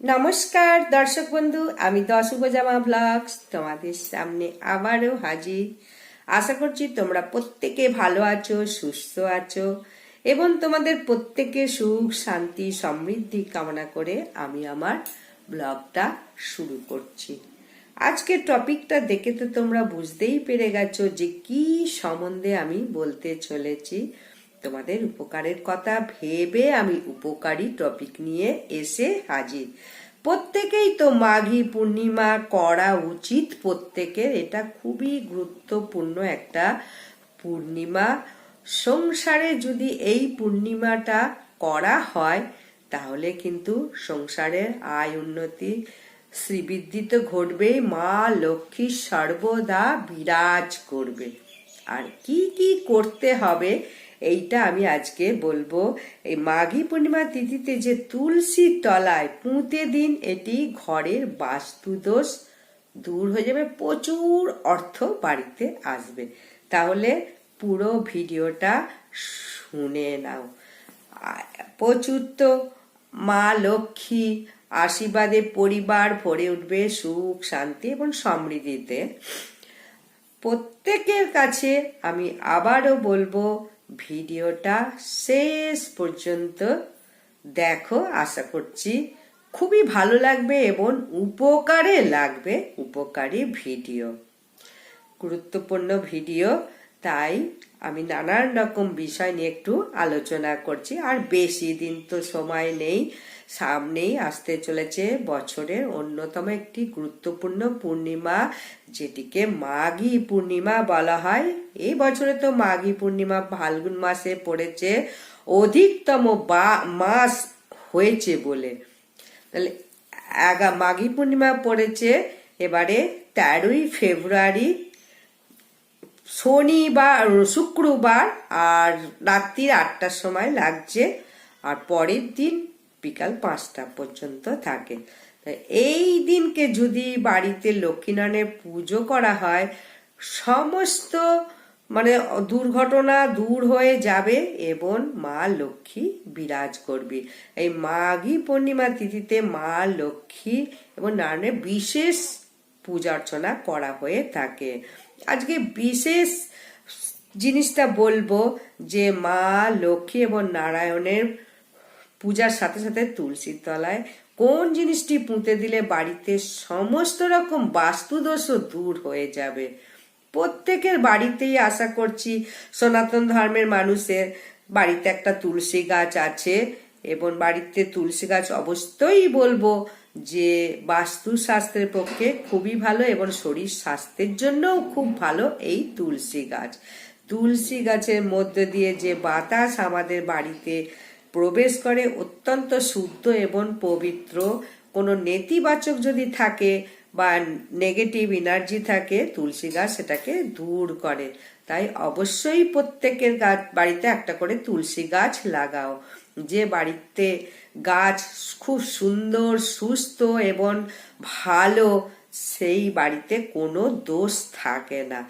নমস্কার, দর্শক বন্ধু, আমি দশুভ জামা ব্লগস তোমাদের সামনে আবারও হাজির। আশা করছি তোমরা প্রত্যেকে ভালো আছো, সুস্থ আছো এবং তোমাদের প্রত্যেকে সুখ, শান্তি, সমৃদ্ধি কামনা করে আমি আমার ব্লগটা শুরু করছি। আজকের টপিকটা দেখে তো তোমরা বুঝতেই পেরে গেছো যে কি সম্বন্ধে আমি বলতে চলেছি। তোমাদের উপকারের কথা ভেবে আমি উপকারী টপিক নিয়ে এসে হাজির। প্রত্যেকেই তো মাঘী পূর্ণিমা করা উচিত। প্রত্যেকের এটা খুবই গুরুত্বপূর্ণ একটা পূর্ণিমা। সংসারে যদি এই পূর্ণিমাটা করা হয়, তাহলে কিন্তু সংসারের আয় উন্নতি শ্রীবৃদ্ধি তো ঘটবেই মা লক্ষ্মী সর্বদা বিরাজ করবে। আর কি কি করতে হবে এইটা আমি আজকে বলব, এই মাঘী পূর্ণিমা তিথিতে যে তুলসী তলায় পুঁতে দিন, এটি ঘরের বাস্তুদোষ দূর হয়ে যাবে, প্রচুর অর্থ বাড়িতে আসবে। তাহলে পুরো ভিডিওটা শুনে নাও। প্রচুর তো মা লক্ষ্মী আশীর্বাদে পরিবার ভরে উঠবে সুখ, শান্তি এবং সমৃদ্ধিতে। প্রত্যেকের কাছে আমি আবারও বলব ভিডিওটা শেষ পর্যন্ত দেখো, আশা করছি খুবই ভালো লাগবে এবং উপকারে লাগবে উপকারী ভিডিও। গুরুত্বপূর্ণ ভিডিও, তাই আমি নানান রকম বিষয় নিয়ে একটু আলোচনা করছি, আর বেশি দিন তো সময় নেই। সামনেই আসতে চলেছে বছরের অন্যতম একটি গুরুত্বপূর্ণ পূর্ণিমা, যেটিকে মাঘী পূর্ণিমা বলা হয়। এই বছরে তো মাঘী পূর্ণিমা ফাল্গুন মাসে পড়েছে, অধিকতম বা মাস হয়েছে বলে। তাহলে আগা মাঘী পূর্ণিমা পড়েছে, এবারে তেরোই ফেব্রুয়ারি, শনিবার, শুক্রবার আর রাত্রির আটটার সময় লাগছে। আর পরের দিন বিকাল পাঁচটা পর্যন্ত থাকে। এই দিনকে যদি বাড়িতে লক্ষ্মীনারায়ণের পুজো করা হয়, সমস্ত মানে দুর্ঘটনা দূর হয়ে যাবে এবং মা লক্ষ্মী বিরাজ করবে। এই মাঘী পূর্ণিমা তিথিতে মা লক্ষ্মী এবং নারায়ণের বিশেষ পূজা অর্চনা করা হয়ে থাকে। আজকে বিশেষ জিনিসটা বলব যে মা লক্ষ্মী এবং নারায়ণের পূজার সাথে সাথে তুলসীর তলায় কোন জিনিসটি পুঁতে দিলে বাড়িতে সমস্ত রকম বাস্তুদোষও দূর হয়ে যাবে? প্রত্যেকের বাড়িতেই আশা করছি সনাতন ধর্মের মানুষের বাড়িতে একটা তুলসী গাছ আছে এবং বাড়িতে তুলসী গাছ অবশ্যই বলব যে বাস্তু স্বাস্থ্যের পক্ষে খুবই ভালো এবং শরীর স্বাস্থ্যের জন্যও খুব ভালো এই তুলসী গাছ। তুলসী গাছের মধ্যে দিয়ে যে বাতাস আমাদের বাড়িতে প্রবেশ করে অত্যন্ত শুদ্ধ এবং পবিত্র। কোনো নেতিবাচক যদি থাকে বা নেগেটিভ এনার্জি থাকে, তুলসী গাছ সেটাকে দূর করে। তাই অবশ্যই প্রত্যেকের গাছ বাড়িতে একটা করে তুলসী গাছ লাগাও। যে বাড়িতে গাছ খুব সুন্দর, সুস্থ এবং ভালো, সেই বাড়িতে কোনো দোষ থাকে না।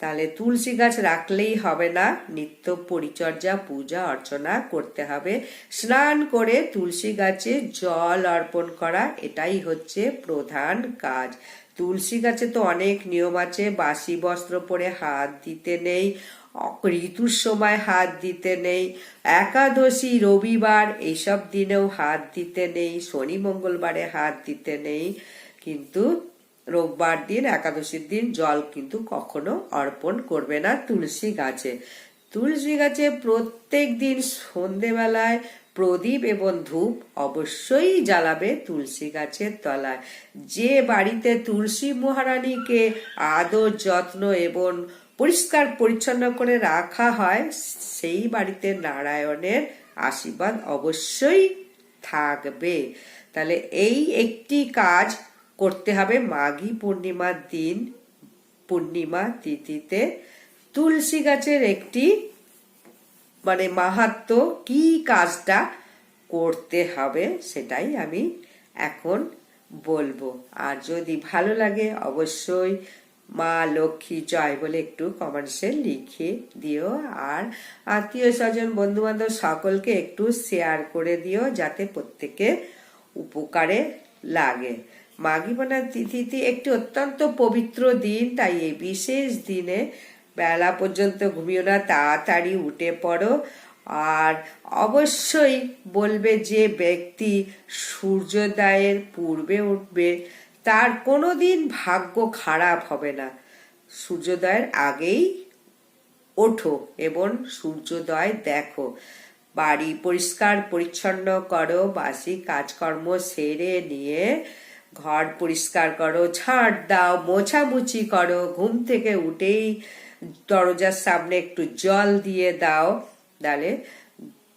তাহলে তুলসী গাছ রাখলেই হবে না। নিত্য পরিচর্যা, পূজা, অর্চনা করতে হবে। স্নান করে তুলসী গাছে জল অর্পণ করা, এটাই হচ্ছে প্রধান কাজ। তুলসী গাছে তো অনেক নিয়ম আছে, বাসি বস্ত্র পরে হাত দিতে নেই, ঋতুর সময় হাত দিতে নেই, একাদশী, রবিবার, এইসব দিনেও হাত দিতে নেই, শনি, মঙ্গলবারে হাত দিতে নেই। কিন্তু রোববার দিন, একাদশীর দিন জল কিন্তু কখনো অর্পণ করবে না তুলসী গাছে। তুলসী গাছে প্রত্যেক দিন সন্ধেবেলায় প্রদীপ এবং ধূপ অবশ্যই জ্বালাবে তুলসী গাছের তলায়। যে বাড়িতে তুলসী মহারানীকে আদর, যত্ন এবং পরিষ্কার পরিচ্ছন্ন করে রাখা হয়, সেই বাড়িতে নারায়ণের আশীর্বাদ অবশ্যই থাকবে। তাহলে এই একটি কাজ করতে হবে মাঘী পূর্ণিমার দিন, পূর্ণিমা তিথিতে। তুলসী গাছের একটি মানে মাহাত্ম কি কাজটা করতে হবে সেটাই আমি এখন বলব। আর যদি ভালো লাগে অবশ্যই মা লক্ষ্মী জয় বলে একটু কমেন্টসে লিখে দিও। আর আত্মীয় স্বজন বন্ধু বান্ধব সকলকে একটু শেয়ার করে দিও যাতে প্রত্যেকে উপকারে লাগে। মাঘী বোনার তিথিটি একটি অত্যন্ত পবিত্র দিন, তাই এই বিশেষ দিনে বেলা পর্যন্ত ঘুমিও না, তাড়াতাড়ি উঠে পড়ো। আর অবশ্যই বলবে যে ব্যক্তি সূর্যোদয়ের পূর্বে উঠবে, তার কোনোদিন ভাগ্য খারাপ হবে না। সূর্যোদয়ের আগেই ওঠো এবং সূর্যোদয় দেখো। বাড়ি পরিষ্কার পরিচ্ছন্ন করো, বাসি কাজকর্ম সেরে নিয়ে ঘর পরিষ্কার করো ঝাড় দাও, মোছামুছি করো, ঘুম থেকে উঠেই দরজার সামনে একটু জল দিয়ে দাও। তাহলে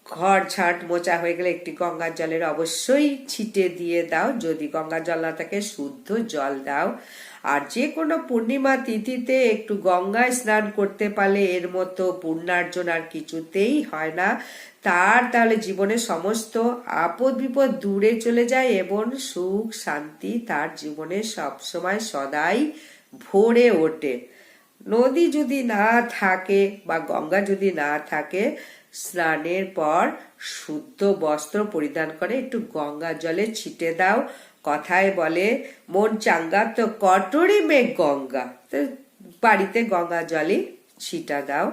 ঘর ঝাঁট মোচা হয়ে গেলে একটি গঙ্গার জলের অবশ্যই ছিটে দিয়ে দাও। যদি গঙ্গা জল না থাকে, শুদ্ধ জল দাও। আর যে কোনো পূর্ণিমা তিথিতে একটু গঙ্গায় স্নান করতে পারলে এর মতো পুণ্যার্জন আর কিছুতেই হয় না। তার তাহলে জীবনে সমস্ত আপদ বিপদ দূরে চলে যায় এবং সুখ, শান্তি তার জীবনে সবসময় সদাই ভরে ওঠে। নদী যদি না থাকে বা গঙ্গা যদি না থাকে, স্নানের পর শুদ্ধ বস্ত্র পরিধান করে একটু গঙ্গা জলে ছিটে দাও। কথায় বলে, মন চাঙ্গা তো কটরি মেঘ গঙ্গা। তো বাড়িতে গঙ্গা জলে ছিটা দাও।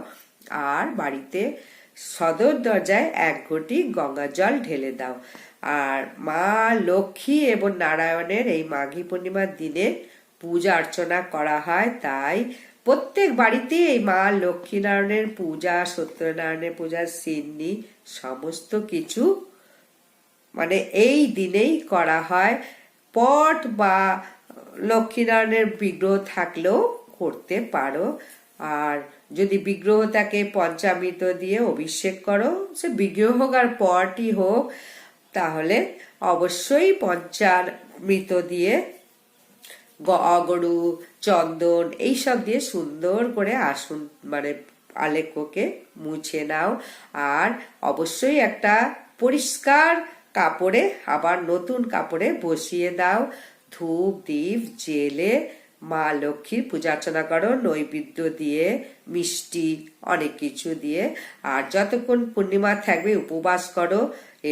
আর বাড়িতে সদর দরজায় এক ঘটি গঙ্গা জল ঢেলে দাও। আর মা লক্ষ্মী এবং নারায়ণের এই মাঘী পূর্ণিমার দিনে পূজা অর্চনা করা হয়। তাই প্রত্যেক বাড়িতে এই মা লক্ষ্মীনারায়ণের পূজা, সত্যনারায়ণের পূজা, সিন্নি, সমস্ত কিছু মানে এই দিনেই করা হয়। পট বা লক্ষ্মীনারায়ণের বিগ্রহ থাকলেও করতে পারো। আর যদি বিগ্রহ থাকে পঞ্চামৃত দিয়ে অভিষেক করো, সে বিগ্রহ হোক আর পটই হোক, তাহলে অবশ্যই পঞ্চামৃত দিয়ে অগরু, চন্দন এইসব দিয়ে সুন্দর করে আসুন মানে আলেখ্যকে মুছে নাও। আর অবশ্যই একটা পরিষ্কার কাপড়ে আবার নতুন কাপড়ে বসিয়ে দাও। ধূপ দ্বীপ জেলে, মা লক্ষ্মীর পূজা অর্চনা করো, নৈবেদ্য দিয়ে, মিষ্টি, অনেক কিছু দিয়ে। আর যতক্ষণ পূর্ণিমা থাকবে, উপবাস করো।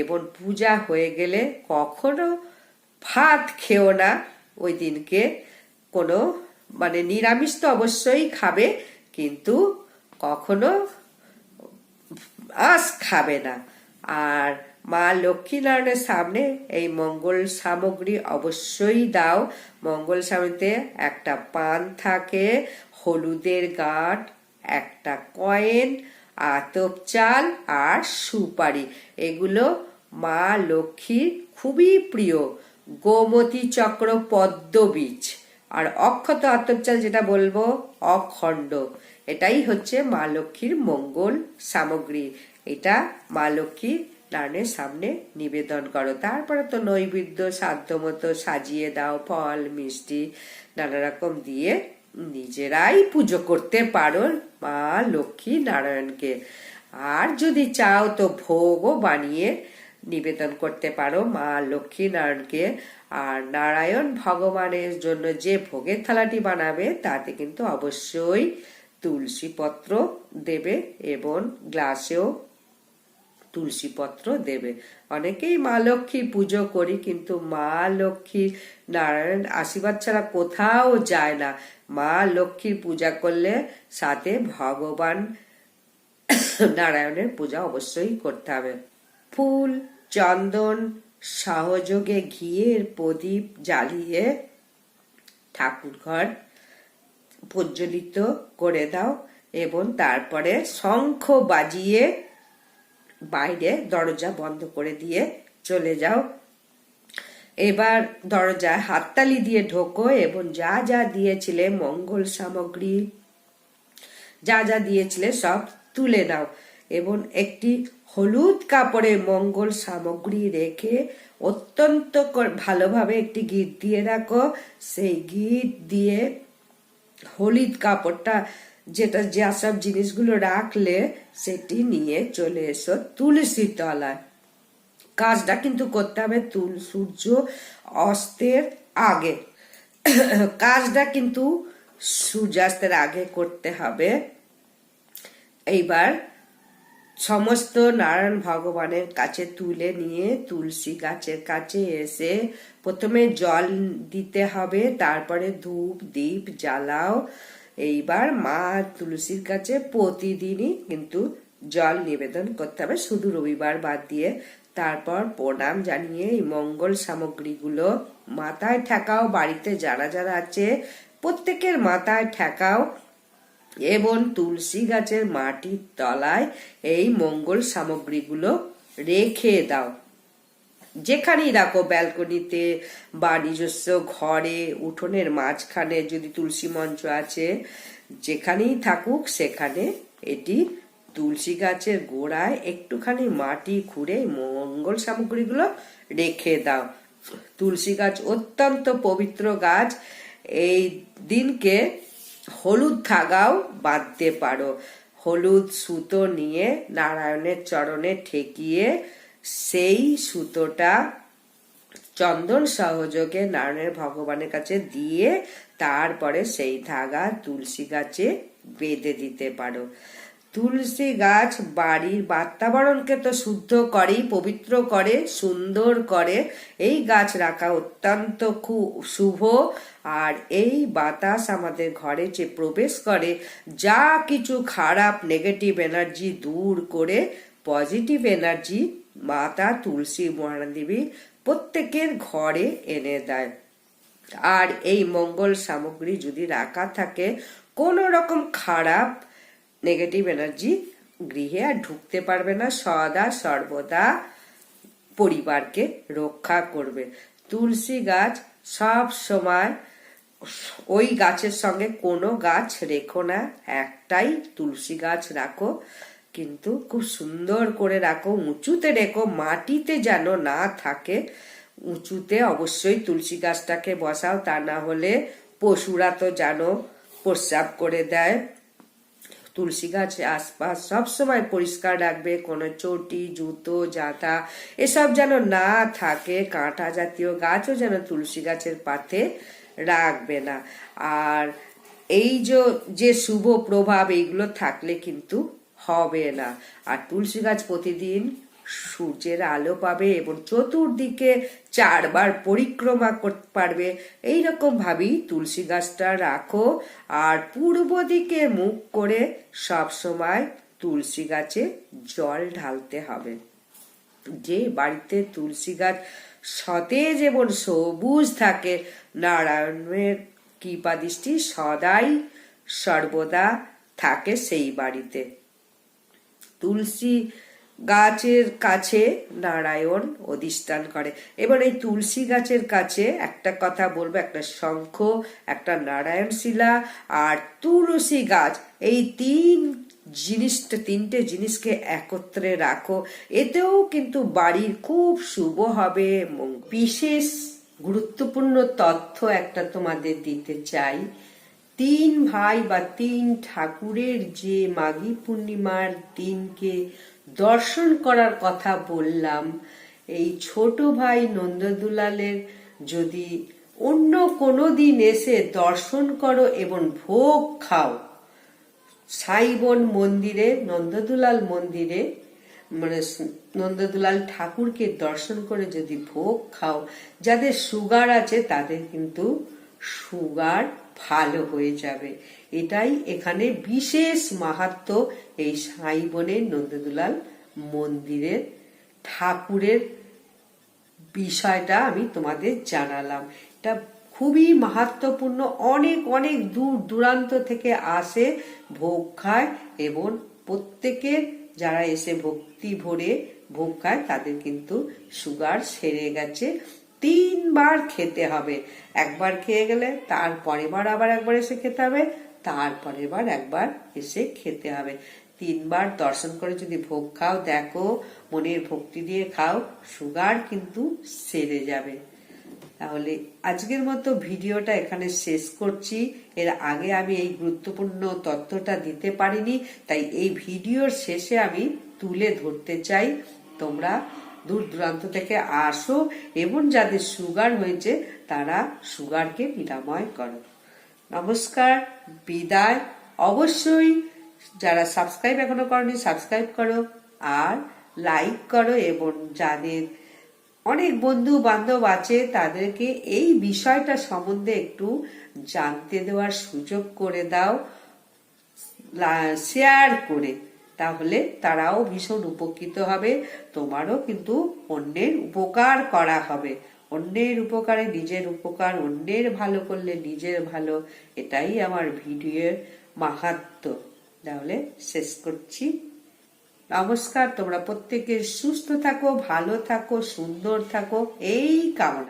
এবং পূজা হয়ে গেলে কখনো ভাত খেও না। ওই দিনকে কোনো মানে নিরামিষ তো অবশ্যই খাবে, কিন্তু কখনো আঁশ খাবে না। আর মা লক্ষ্মীনারায়ণের সামনে এই মঙ্গল সামগ্রী অবশ্যই দাও। মঙ্গল সামগ্রীতে একটা পান থাকে, হলুদের গাঁট, একটা কয়েন, আতপ চাল আর সুপারি। এগুলো মা লক্ষ্মীর খুবই প্রিয়। গোমতী চক্র পদ্মবীজ আর অক্ষত আতপ চাল যেটা বলব, অখণ্ড। এটাই হচ্ছে মা লক্ষ্মীর মঙ্গল সামগ্রী। এটা মা লক্ষ্মীর নারায়ণের সামনে নিবেদন করো। তারপরে তো নৈবেদ্য সাধ্য মতো সাজিয়ে দাও, ফল, মিষ্টি নানা রকম দিয়ে নিজেরাই পুজো করতে পারো মা লক্ষ্মী নারায়ণকে। আর যদি চাও তো ভোগও বানিয়ে নিবেদন করতে পারো মা লক্ষ্মী নারায়ণকে। আর নারায়ণ ভগবানের জন্য যে ভোগের থালাটি বানাবে, তাতে কিন্তু অবশ্যই তুলসী পত্র দেবে এবং গ্লাসেও তুলসী পত্র দেবে। অনেকেই মা লক্ষ্মী পুজো করি, কিন্তু মা লক্ষ্মী নারায়ণ আশীর্বাদ ছাড়া কোথাও যায় না। মা লক্ষ্মীর পূজা করলে সাথে ভগবান নারায়ণের পূজা অবশ্যই করতে হবে। ফুল, চন্দন, সহযোগে ঘিয়ের প্রদীপ জ্বালিয়ে ঠাকুর ঘর প্রজ্বলিত করে দাও এবং তারপরে শঙ্খ বাজিয়ে বাইরে দরজা বন্ধ করে দিয়ে চলে যাও। এবার দরজায় হাততালি দিয়ে ঢোকো এবং যা যা দিয়েছিলে মঙ্গল সামগ্রী, যা যা দিয়েছিলে সব তুলে নাও এবং একটি হলুদ কাপড়ে মঙ্গল সামগ্রী রেখে অত্যন্ত ভালোভাবে একটি গিট দিয়ে রাখো। সেই গিট দিয়ে হলুদ কাপড়টা যেটা যা সব জিনিসগুলো রাখলে সেটি নিয়ে চলে এসো তুলসী তলায়। কাজটা কিন্তু করতে হবে তুল, সূর্য, অস্তের আগে। কাজটা কিন্তু সূর্যাস্তের আগে করতে হবে। এইবার সমস্ত নারায়ণ ভগবানের কাছে তুলে নিয়ে তুলসী গাছের কাছে এসে প্রথমে জল দিতে হবে, তারপরে ধূপ, দীপ জ্বালাও। এইবার মা তুলসীর কাছে প্রতিদিনই কিন্তু জল নিবেদন করতে হবে। শুধু রবিবার বাদ দিয়ে তারপর প্রণাম জানিয়ে এই মঙ্গল সামগ্রীগুলো মাথায় ঠেকাও, বাড়িতে যারা যারা আছে, প্রত্যেকের মাথায় ঠেকাও। এবং তুলসী গাছের মাটির তলায় এই মঙ্গল সামগ্রীগুলো রেখে দাও। যেখানেই রাখো ব্যালকনিতে বা নিজস্ব ঘরে, উঠোনের মাঝখানে যদি তুলসী মঞ্চ আছে, যেখানেই থাকুক সেখানে এটি তুলসী গাছের গোড়ায় একটুখানি মাটি খুঁড়ে মঙ্গল সামগ্রীগুলো রেখে দাও। তুলসী গাছ অত্যন্ত পবিত্র গাছ। এই দিনকে হলুদ ধাগাও বাঁধতে পারো। হলুদ সুতো নিয়ে নারায়ণের চরণে ঠেকিয়ে সেই সুতোটা চন্দন সহযোগে নারায়ণের ভগবানের কাছে দিয়ে তারপরে সেই ধাগা তুলসী গাছে বেঁধে দিতে পারো। তুলসী গাছ বাড়ির বাতাবরণকে তো শুদ্ধ করেই, পবিত্র করে, সুন্দর করে। এই গাছ রাখা অত্যন্ত খুব শুভ। আর এই বাতাস আমাদের ঘরে যে প্রবেশ করে, যা কিছু খারাপ নেগেটিভ এনার্জি দূর করে পজিটিভ এনার্জি মাতা তুলসী মহাদেবী প্রত্যেকের ঘরে এনে দেয়। আর এই মঙ্গল সামগ্রী যদি রাখা থাকে, কোনো রকম খারাপ নেগেটিভ এনার্জি গৃহে আর ঢুকতে পারবে না। সদা সর্বদা পরিবারকে রক্ষা করবে। তুলসী গাছ সব সময় ওই গাছের সঙ্গে কোনো গাছ রেখো না। একটাই তুলসী গাছ রাখো। কিন্তু খুব সুন্দর করে রাখো, উঁচুতে রেখো, মাটিতে যেন না থাকে। উঁচুতে অবশ্যই তুলসী গাছটাকে বসাও, তা না হলে পশুরা তো যেন প্রস্রাব করে দেয়। তুলসী গাছ আশপাশ সবসময় পরিষ্কার রাখবে, কোনো চটি, জুতো, জাতা, এসব যেন না থাকে, কাঁটা জাতীয় গাছও যেন তুলসী গাছের পাতে রাখবে না। আর এই যে শুভ প্রভাব, এইগুলো থাকলে কিন্তু হবে না। আর তুলসী গাছ প্রতিদিন সূর্যের আলো পাবে এবং চতুর্দিকে চারবার পরিক্রমা করতে পারবে। এইরকম ভাবেই তুলসী গাছটা রাখো। আর পূর্ব দিকে মুখ করে সব সময় তুলসী গাছে জল ঢালতে হবে। যে বাড়িতে তুলসী গাছ সতেজ এবং সবুজ থাকে, নারায়ণের কৃপা দৃষ্টি সদাই সর্বদা থাকে সেই বাড়িতে। তুলসী গাছের কাছে নারায়ণ অধিষ্ঠান করে। এবার এই তুলসী গাছের কাছে একটা কথা বলব, একটা শঙ্খ, একটা নারায়ণ শিলা আর তুলসী গাছ। এই তিন জিনিসটা, তিনটে জিনিসকে একত্রে রাখো। এতেও কিন্তু বাড়ির খুব শুভ হবে বিশেষ গুরুত্বপূর্ণ তথ্য একটা তোমাদের দিতে চাই। তিন ভাই বা তিন ঠাকুরের যে মাঘী পূর্ণিমার দিনকে দর্শন করার কথা বললাম, এই ছোট ভাই নন্দদুলালের যদি অন্য কোনো দিন এসে দর্শন করো এবং ভোগ খাও, সাইবন মন্দিরে, নন্দদুলাল মন্দিরে মানে নন্দদুলাল ঠাকুরকে দর্শন করে যদি ভোগ খাও, যাদের সুগার আছে তাদের কিন্তু সুগার ভালো হয়ে যাবে। এটাই এখানে বিশেষ মাহাত্ম এই সাই বনের নন্দদুলাল মন্দিরের ঠাকুরের বিষয়টা আমি তোমাদের জানালাম। এটা খুবই মাহাত্মপূর্ণ, অনেক অনেক দূর দূরান্ত থেকে আসে ভোগ খায় এবং প্রত্যেকের যারা এসে ভক্তি ভরে ভোগ খায় তাদের কিন্তু সুগার সেরে গেছে। তিনবার খেতে হবে। একবার খেয়ে গেলে তারপরের বার আবার একবার এসে খেতে হবে তারপরের বার একবার এসে খেতে হবে। তিনবার দর্শন করে যদি ভোগ খাও, দেখো, মনের ভক্তি দিয়ে খাও, সুগার কিন্তু সেরে যাবে। তাহলে আজকের মতো ভিডিওটা এখানে শেষ করছি। এর আগে আমি এই গুরুত্বপূর্ণ তথ্যটা দিতে পারিনি, তাই এই ভিডিওর শেষে আমি তুলে ধরতে চাই। তোমরা দূর দূরান্ত থেকে আসো এবং যাদের সুগার হয়েছে, তারা সুগারকে নিরাময় করো। নমস্কার, বিদায়। অবশ্যই যারা সাবস্ক্রাইব এখনও করনি সাবস্ক্রাইব করো আর লাইক করো এবং যাদের অনেক বন্ধু বান্ধব আছে, তাদেরকে এই বিষয়টা সম্বন্ধে একটু জানতে দেওয়ার সুযোগ করে দাও শেয়ার করে। তাহলে তারাও ভীষণ উপকৃত হবে। তোমারও কিন্তু অন্যের উপকার করা হবে। অন্যের উপকারে নিজের উপকার, অন্যের ভালো করলে নিজের ভালো। এটাই আমার ভিডিওর মাহাত্ম। তাহলে শেষ করছি। নমস্কার, তোমরা প্রত্যেকে সুস্থ থাকো, ভালো থাকো, সুন্দর থাকো। এই কামনা।